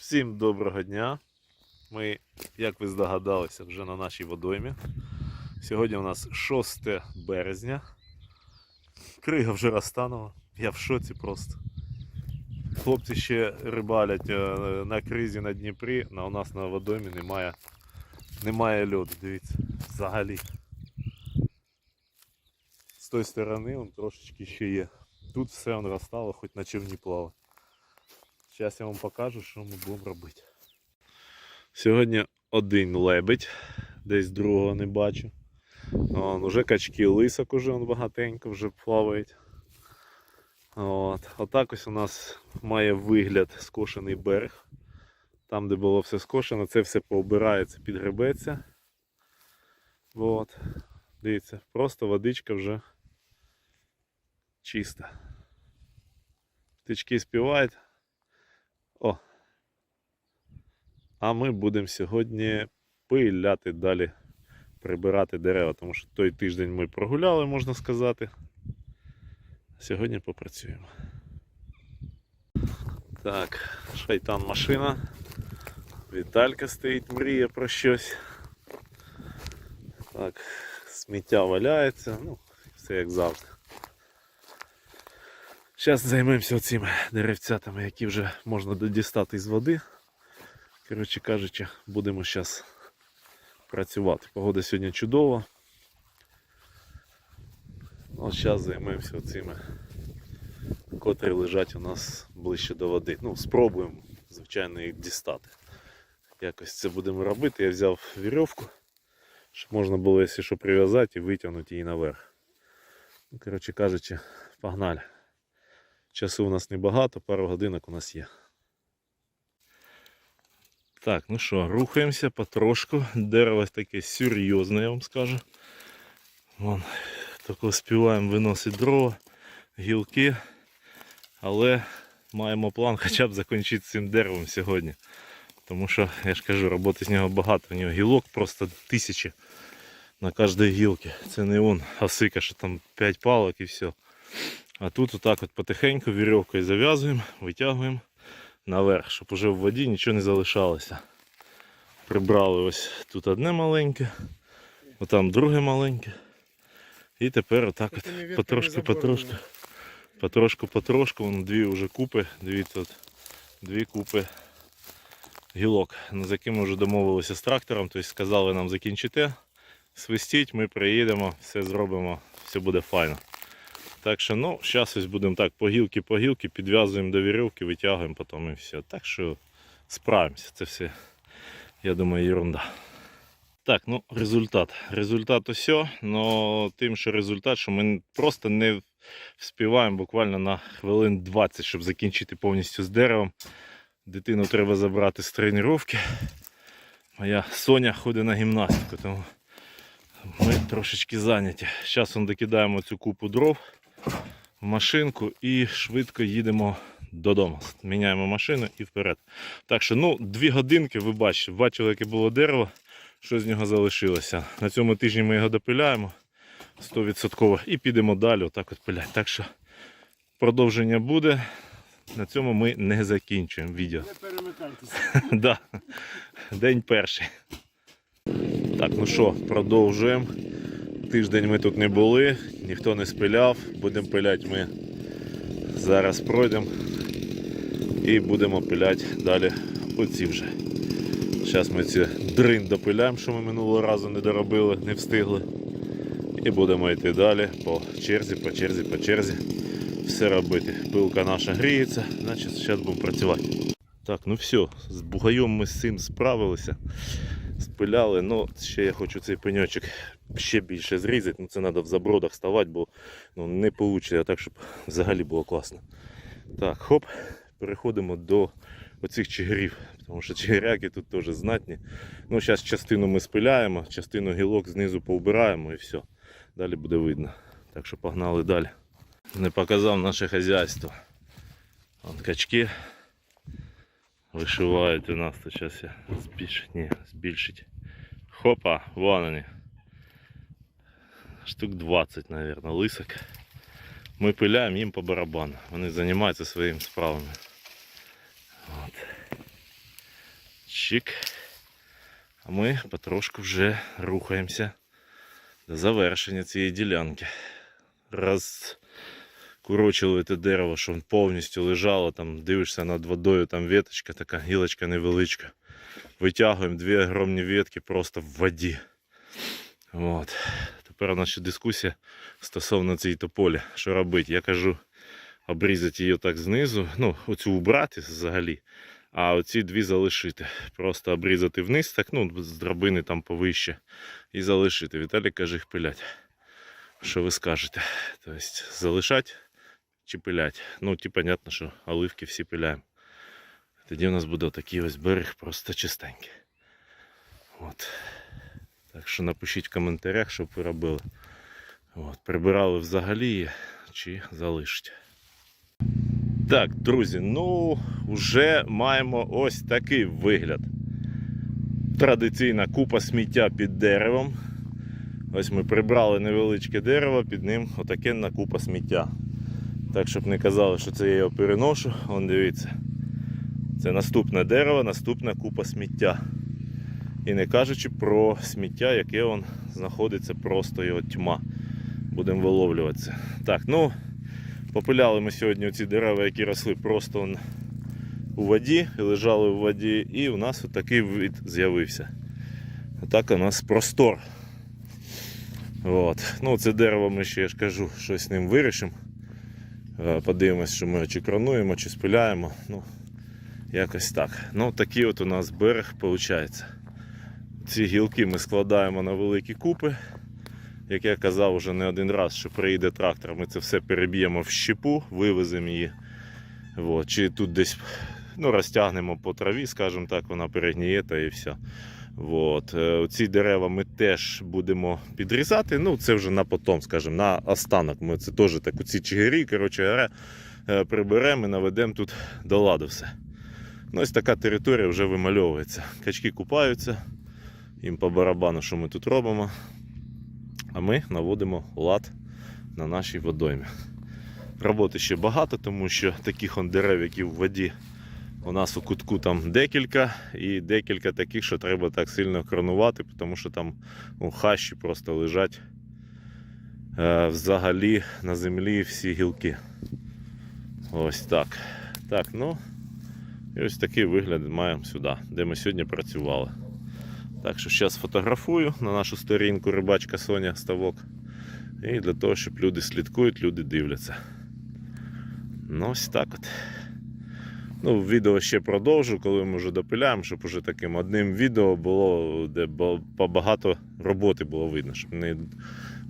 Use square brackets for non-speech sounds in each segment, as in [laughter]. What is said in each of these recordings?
Всім доброго дня. Ми, як ви здогадалися, вже на нашій водоймі. Сьогодні у нас 6 березня. Крига вже розтанула. Я в шоці просто. Хлопці ще рибалять е, на кризі на Дніпрі, але у нас на водоймі немає, немає льоду, дивіться, взагалі. З тої сторони он трошечки ще є. Тут все он розстало, хоч на човні плаває. Зараз я вам покажу, що ми будемо робити. Сьогодні один лебедь, десь другого не бачу. Вон, уже качки лисок уже он багатенько вже плавають. От. Отак ось у нас має вигляд скошений берег. Там, де було все скошено, це все пообирається, підгребеться. От. Дивіться, просто водичка вже чиста. Птички співають. О. А ми будемо сьогодні пиляти далі, прибирати дерева, тому що той тиждень ми прогуляли, можна сказати. Сьогодні попрацюємо. Так, шайтан машина. Віталька стоїть, мріє про щось. Так, сміття валяється, ну, все як завжди. Зараз займемося цими деревцятами, які вже можна дістати з води. Коротше кажучи, будемо зараз працювати. Погода сьогодні чудова. Ну, зараз займемося цими, котрі лежать у нас ближче до води. Ну, спробуємо, звичайно, їх дістати. Якось це будемо робити. Я взяв вірьовку, щоб можна було, якщо що, прив'язати і витягнути її наверх. Ну, коротше кажучи, погнали. Часу у нас небагато, пару годинок у нас є. Так, ну що, рухаємося потрошку. Дерево таке серйозне, я вам скажу. Вон, тако співаємо виносити дрова, гілки. Але маємо план хоча б закінчити цим деревом сьогодні. Тому що, я ж кажу, роботи з нього багато. У нього гілок просто тисячі на кожній гілці. Це не он осика, що там 5 палок і все. А тут отак от потихеньку вірьовкою зав'язуємо, витягуємо наверх, щоб уже в воді нічого не залишалося. Прибрали ось тут одне маленьке, отам друге маленьке. І тепер отак от потрошку, потрошку, потрошку, потрошку, вон дві вже купи, дивіться, от, дві купи гілок, ну, з якими вже домовилися з трактором, тобто сказали нам закінчите, свистіть, ми приїдемо, все зробимо, все буде файно. Так що, ну, зараз ось будемо так по гілки, по гілки, підв'язуємо до вірьовки, витягуємо потім і все. Так що справимося. Це все, я думаю, ерунда. Так, ну, результат. Результат усе, але тим, що результат, що ми просто не вспіваємо буквально на хвилин 20, щоб закінчити повністю з деревом. Дитину треба забрати з тренування. Моя Соня ходить на гімнастику, тому ми трошечки зайняті. Зараз докидаємо цю купу дров в машинку і швидко їдемо додому. Міняємо машину і вперед. Так що, ну, дві годинки, ви бачите, бачили, яке було дерево, що з нього залишилося. На цьому тижні ми його допиляємо 100% і підемо далі, отак от пиляти. Так що продовження буде. На цьому ми не закінчуємо відео. Не перемикайтеся. [laughs] да. День перший. Так, ну що, продовжуємо. Тиждень ми тут не були, ніхто не спиляв. Будемо пиляти ми зараз пройдемо і будемо пиляти далі оці вже. Зараз ми ці дрин допиляємо, що ми минулого разу не доробили, не встигли. І будемо йти далі по черзі, по черзі, по черзі. Все робити. Пилка наша гріється, значить зараз будемо працювати. Так, ну все, з бугаєм ми з цим справилися. Спиляли, ну ще я хочу цей пеньочок ще більше зрізати, ну це треба в забродах ставати, бо ну, не вийде, так, щоб взагалі було класно. Так, хоп, переходимо до оцих чигирів, тому що чигиряки тут теж знатні. Ну, зараз частину ми спиляємо, частину гілок знизу повбираємо і все. Далі буде видно. Так що погнали далі. Не показав наше хазяйство. Вон качки вишивають у нас, то зараз я збільшить, ні, збільшить. Хопа, вон вони. Штук 20, мабуть, лисок. Ми пиляємо їм по барабану. Вони займаються своїми справами. От. дощик. А ми потрошку вже рухаємося до завершення цієї ділянки. Раз курочили те дерево, що повністю лежало, там дивишся над водою, там веточка, така гілочка невеличка. Витягуємо дві огромні ветки просто в воді. От. Тепер у нас ще дискусія стосовно цієї тополі. Що робити? Я кажу, обрізати її так знизу, ну, оцю убрати взагалі, а оці дві залишити. Просто обрізати вниз, так, ну, з драбини там повище, і залишити. Віталій каже, їх пилять. Що ви скажете? Тобто залишати чи пилять? Ну, ті, понятно, що оливки всі пиляємо. Тоді у нас буде такий ось берег просто чистенький. От. Так що напишіть в коментарях, щоб ви робили. От, прибирали взагалі чи залишите. Так, друзі, ну вже маємо ось такий вигляд. Традиційна купа сміття під деревом. Ось ми прибрали невеличке дерево, під ним отакенна купа сміття. Так, щоб не казали, що це я його переношу, вон дивіться. Це наступне дерево, наступна купа сміття. І не кажучи про сміття, яке он знаходиться просто його тьма. Будемо виловлюватися. Так, ну попиляли ми сьогодні ці дерева, які росли просто он у воді, лежали у воді, і у нас отакий вид з'явився. Отак у нас простор. От. Ну, це дерево ми ще я ж кажу, щось з ним вирішимо. Е, Подивимось, що ми чи кронуємо, чи спиляємо. Ну, якось так. Ну, такий от у нас берег виходить. Ці гілки ми складаємо на великі купи. Як я казав вже не один раз, що приїде трактор, ми це все переб'ємо в щепу, вивеземо її. От. Чи тут десь ну, розтягнемо по траві, скажімо так, вона перегніє та і все. От. Е, Ці дерева ми теж будемо підрізати. Ну, це вже на потом, скажімо, на останок. Ми це теж так, ці чигирі, коротше, е, приберемо і наведемо тут до ладу все. Ну, ось така територія вже вимальовується. Качки купаються, їм по барабану, що ми тут робимо. А ми наводимо лад на нашій водоймі. Роботи ще багато, тому що таких он дерев, які в воді, у нас у кутку там декілька, і декілька таких, що треба так сильно кронувати, тому що там у хащі просто лежать е, взагалі на землі всі гілки. Ось так. Так, ну. І ось такий вигляд маємо сюди, де ми сьогодні працювали. Так що зараз фотографую на нашу сторінку рибачка Соня Ставок. І для того, щоб люди слідкують, люди дивляться. Ну, ось так от. Ну, відео ще продовжу, коли ми вже допиляємо, щоб уже таким одним відео було, де побагато роботи було видно, щоб не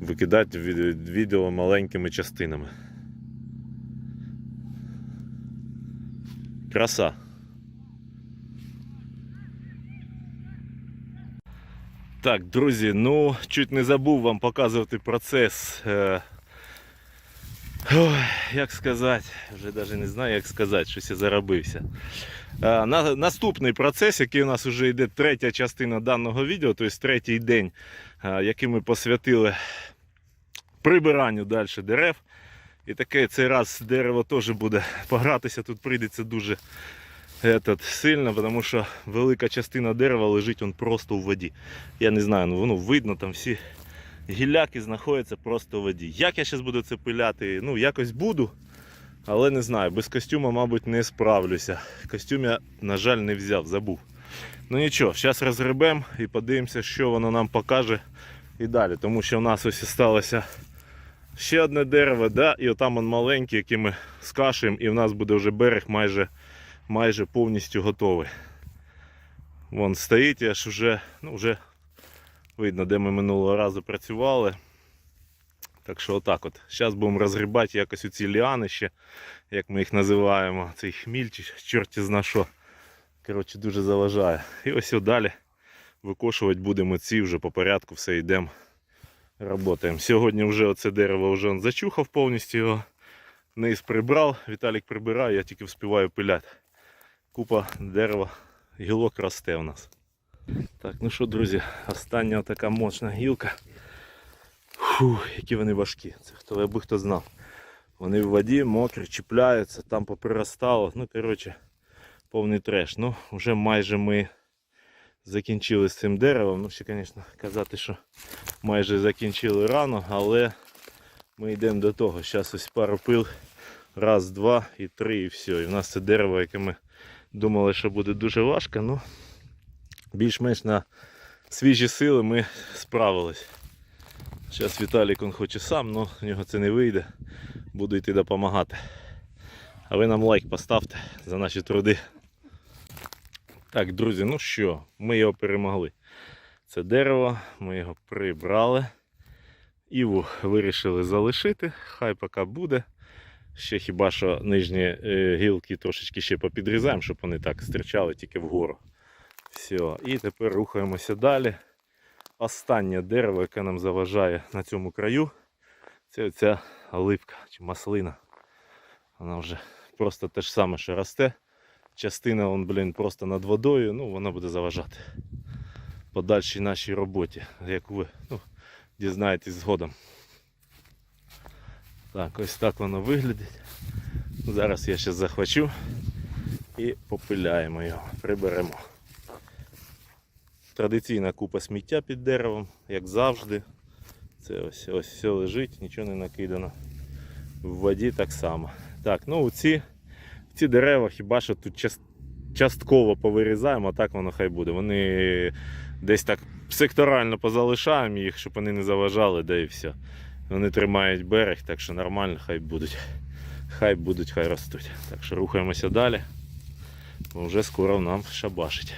викидати від- відео маленькими частинами. Краса. Так, друзі, ну чуть не забув вам показувати процес. Ой, як сказати, вже навіть не знаю, як сказати, щось я заробився. Е, на, наступний процес, який у нас вже йде третя частина даного відео, тобто третій день, е, який ми посвятили прибиранню далі дерев. І таке цей раз дерево теж буде погратися, тут прийдеться дуже этот, сильно, тому що велика частина дерева лежить он просто у воді. Я не знаю, ну воно видно, там всі гіляки знаходяться просто у воді. Як я зараз буду це пиляти? Ну, якось буду, але не знаю, без костюма, мабуть, не справлюся. Костюм я, на жаль, не взяв, забув. Ну нічого, зараз розгребемо і подивимося, що воно нам покаже і далі. Тому що в нас ось сталося ще одне дерево, да? і отам он маленький, який ми скашуємо, і в нас буде вже берег майже майже повністю готовий. Вон стоїть, аж вже, ну вже видно, де ми минулого разу працювали. Так що отак от. Зараз будемо розгрібати якось у ці ліани ще, як ми їх називаємо, цей хміль чи чорті зна що. Коротше, дуже заважає. І ось далі викошувати будемо ці вже по порядку, все йдемо. Работаємо. Сьогодні вже оце дерево вже зачухав повністю його. Низ прибрав, Віталік прибирає, я тільки вспіваю пиляти. Купа дерева, гілок росте у нас. Так, ну що, друзі, остання така мощна гілка. Фу, які вони важкі. Це хто аби хто знав. Вони в воді мокрі, чіпляються, там поприростало. Ну, коротше, повний треш. Ну, вже майже ми закінчили з цим деревом. Ну, ще, звісно, казати, що майже закінчили рано, але ми йдемо до того. Зараз ось пару пил. Раз, два і три, і все. І в нас це дерево, яке ми думали, що буде дуже важко, ну більш-менш на свіжі сили ми справились. Зараз Віталік він хоче сам, але в нього це не вийде. Буду йти допомагати. А ви нам лайк поставте за наші труди. Так, друзі, ну що, ми його перемогли. Це дерево, ми його прибрали. Іву вирішили залишити, хай поки буде. Ще хіба що нижні е, гілки трошечки ще попідрізаємо, щоб вони так стирчали тільки вгору. Все, і тепер рухаємося далі. Останнє дерево, яке нам заважає на цьому краю, це оця оливка чи маслина. Вона вже просто те ж саме, що росте. Частина, вон, блін, просто над водою, ну вона буде заважати подальшій нашій роботі, як ви ну, дізнаєтесь згодом. Так, ось так воно виглядить. Зараз я ще захвачу і попиляємо його, приберемо. Традиційна купа сміття під деревом, як завжди. Це ось ось все лежить, нічого не накидано. В воді так само. Так, ну ці, ці дерева хіба що тут част, частково повирізаємо, а так воно хай буде. Вони десь так секторально позалишаємо їх, щоб вони не заважали, да і все. Вони тримають берег, так що нормально, хай будуть. Хай будуть, хай ростуть. Так що рухаємося далі. Бо вже скоро нам шабашить.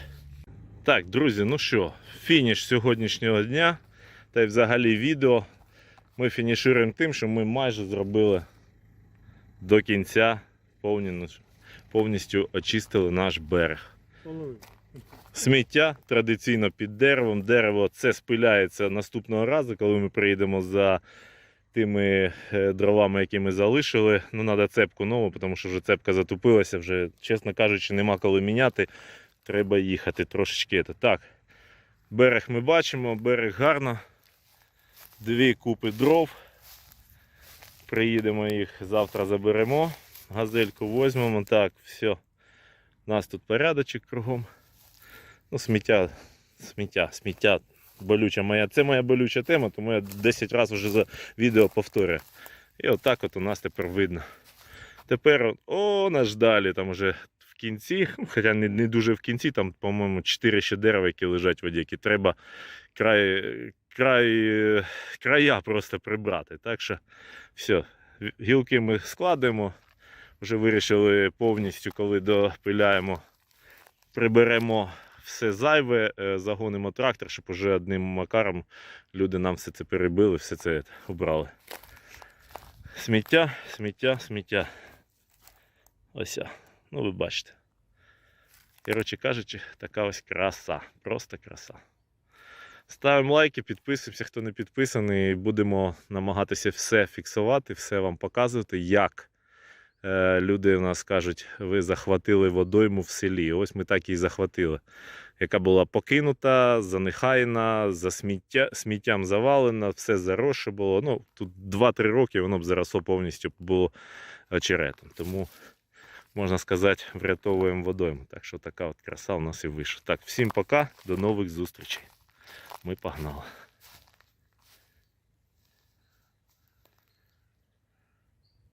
Так, друзі, ну що, фініш сьогоднішнього дня та й взагалі відео. Ми фінішуємо тим, що ми майже зробили до кінця повні- повністю очистили наш берег. Сміття традиційно під деревом. Дерево це спиляється наступного разу, коли ми приїдемо за тими е, дровами, які ми залишили. Ну, треба цепку нову, тому що вже цепка затупилася, вже, чесно кажучи, нема коли міняти. Треба їхати трошечки. Так, берег ми бачимо, берег гарно. Дві купи дров. Приїдемо їх, завтра заберемо. Газельку візьмемо. Так, все. У нас тут порядочок кругом. Ну, сміття, сміття, сміття. Болюча моя. Це моя болюча тема, тому я 10 разів вже за відео повторюю. І отак от у нас тепер видно. Тепер о, наш далі, там уже в кінці, хоча не, не дуже в кінці, там, по-моєму, 4 ще дерева, які лежать в воді, які треба край, край, края просто прибрати. Так що все, гілки ми складемо. Вже вирішили повністю, коли допиляємо, приберемо все зайве, е, загонимо трактор, щоб уже одним макаром люди нам все це перебили, все це убрали. Сміття, сміття, сміття. Ось. Ну, ви бачите. Коротше кажучи, така ось краса. Просто краса. Ставимо лайки, підписуємося, хто не підписаний. Будемо намагатися все фіксувати, все вам показувати, як е, люди у нас кажуть, ви захватили водойму в селі. Ось ми так і захватили. Яка була покинута, занехайна, за сміття, сміттям завалена, все заросше було. Ну, тут 2-3 роки воно б заросло повністю було очеретом. Тому, можна сказати, врятовуємо водойму. Так що така от краса у нас і вийшла. Так, всім пока, до нових зустрічей. Ми погнали.